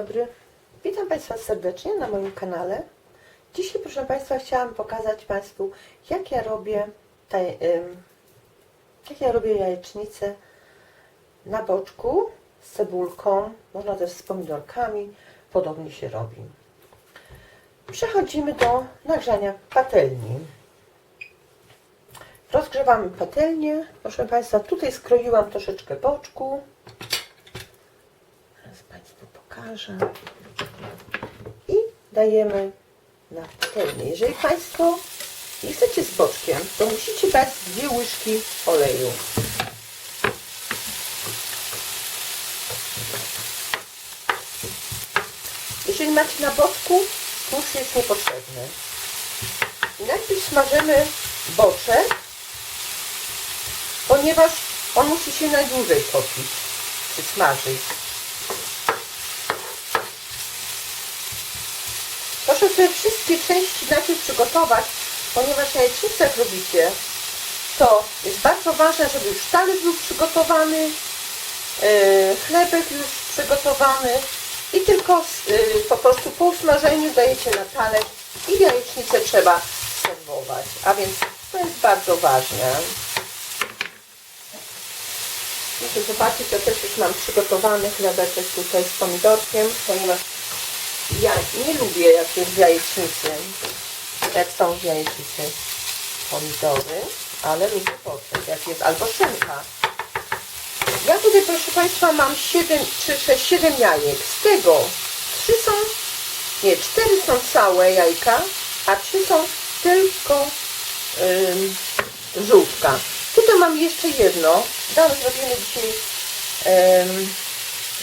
dobry, witam Państwa serdecznie na moim kanale. Dzisiaj, proszę Państwa, chciałam pokazać Państwu, jak ja robię, jak ja robię jajecznicę na boczku z cebulką, można też z pomidorkami, podobnie się robi. Przechodzimy do nagrzania patelni. Rozgrzewamy patelnię. Proszę Państwa, tutaj skroiłam troszeczkę boczku. Pokażę. I dajemy na patelnię. Jeżeli Państwo nie chcecie z boczkiem, to musicie dać dwie łyżki oleju. Jeżeli macie na boczku, tłuszcz jest niepotrzebny. Najpierw smażymy boczek, ponieważ on musi się najdłużej topić, czy smażyć. Proszę sobie wszystkie części najpierw przygotować, ponieważ jajecznicę jak robicie, to jest bardzo ważne, żeby już talerz był przygotowany, yy, chlebek już przygotowany i tylko yy, po prostu po usmażeniu dajecie na talerz i jajecznicę trzeba serwować. A więc to jest bardzo ważne. Proszę zobaczyć, ja też już mam przygotowany chlebeczek tutaj z pomidorkiem, ponieważ ja nie lubię jak jest w jajecznicy, jak są w jajecznicy pomidory, ale lubię boczek, jak jest albo szynka. Ja tutaj, proszę Państwa, mam 7, 3, 6, 7 jajek. Z tego 3 są, nie, 4 są całe jajka, a 3 są tylko ym, żółtka. Tutaj mam jeszcze jedno. Dam zrobimy dzisiaj ym,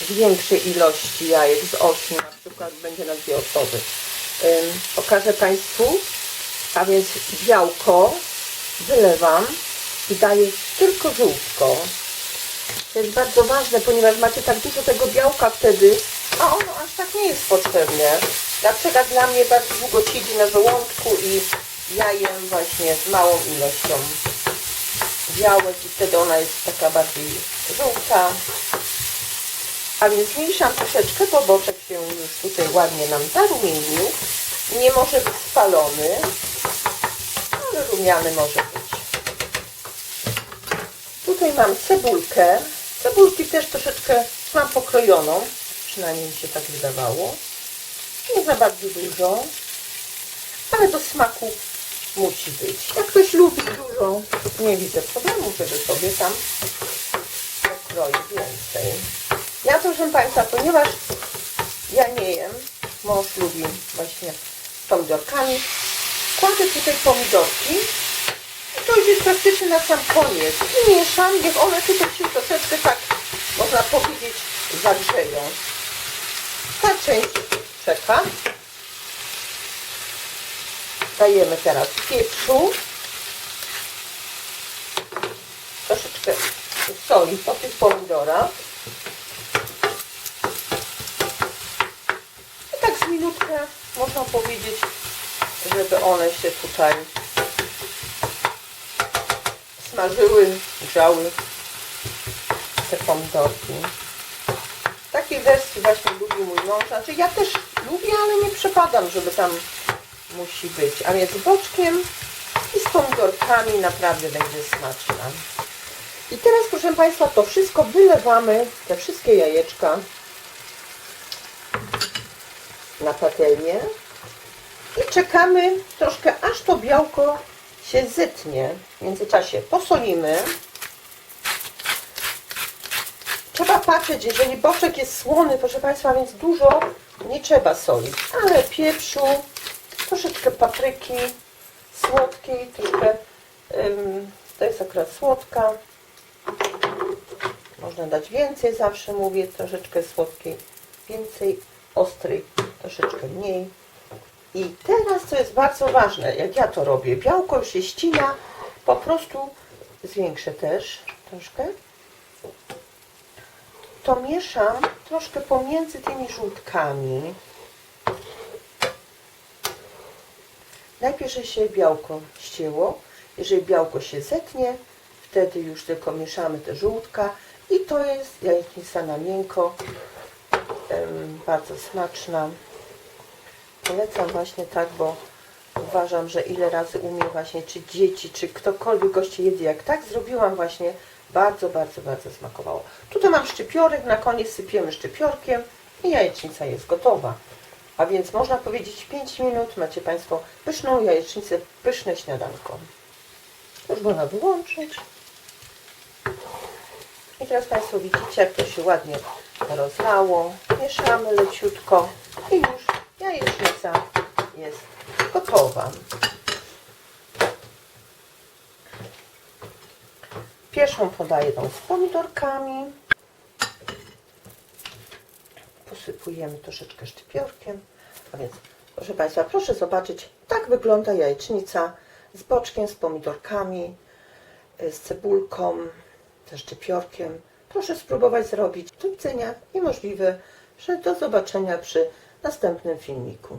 większej ilości jajek z 8, na przykład będzie na dwie osoby. Pokażę Państwu, a więc białko wylewam i daję tylko żółtko. To jest bardzo ważne, ponieważ macie tak dużo tego białka wtedy, a ono aż tak nie jest potrzebne. Na przykład dla mnie bardzo długo siedzi na żołądku i ja jem właśnie z małą ilością białek i wtedy ona jest taka bardziej żółta. A więc zmniejszam troszeczkę, bo boczek się już tutaj ładnie nam zarumienił. Nie może być spalony, ale rumiany może być. Tutaj mam cebulkę. Cebulki też troszeczkę mam pokrojoną, przynajmniej mi się tak wydawało. Nie za bardzo dużo, ale do smaku musi być. Jak ktoś lubi dużo, nie widzę problemu, żeby sobie tam pokroić więcej. Ja proszę Państwa, ponieważ ja nie jem, mąż lubi właśnie z pomidorkami, kładę tutaj pomidorki i to już jest praktycznie na sam koniec. I mieszam, niech one tutaj się troszeczkę tak, można powiedzieć, zagrzeją. Ta część czeka. Dajemy teraz pieprzu. Troszeczkę soli po tych pomidorach. I tak z minutkę powiedzieć, żeby one się tutaj smażyły, grzały te pomidorki. Takiej wersji właśnie lubi mój mąż. Znaczy ja też lubię, ale nie przepadam, żeby tam musi być. A więc boczkiem i z pomidorkami naprawdę będzie smaczna. I teraz proszę Państwa to wszystko wylewamy, te wszystkie jajeczka na patelnię i czekamy troszkę aż to białko się zetnie. W międzyczasie posolimy. Trzeba patrzeć, jeżeli boczek jest słony, proszę Państwa, więc dużo nie trzeba solić, ale pieprzu, troszeczkę papryki słodkiej, troszkę, ym, to jest akurat słodka, można dać więcej, zawsze mówię, troszeczkę słodkiej, więcej ostrej, troszeczkę mniej. I teraz, co jest bardzo ważne, jak ja to robię, białko się ścina, po prostu zwiększę też troszkę. To mieszam troszkę pomiędzy tymi żółtkami. Najpierw, się białko ścięło. Jeżeli białko się zetnie, wtedy już tylko mieszamy te żółtka i to jest jajecznica na miękko bardzo smaczna. Polecam właśnie tak, bo uważam, że ile razy u mnie właśnie, czy dzieci, czy ktokolwiek goście jedzie, jak tak zrobiłam właśnie, bardzo, bardzo, bardzo smakowało. Tutaj mam szczypiorek, na koniec sypiemy szczypiorkiem i jajecznica jest gotowa. A więc można powiedzieć 5 minut macie Państwo pyszną jajecznicę, pyszne śniadanko. Już można wyłączyć. I teraz Państwo widzicie, jak to się ładnie rozlało. Mieszamy leciutko i już jajecznica jest gotowa. Pierwszą podaję tą z pomidorkami. Posypujemy troszeczkę szczypiorkiem. A więc, proszę Państwa, proszę zobaczyć, tak wygląda jajecznica z boczkiem, z pomidorkami, y, z cebulką, ze szczypiorkiem. Proszę spróbować zrobić. Do widzenia i możliwe, że do zobaczenia przy następnym filmiku.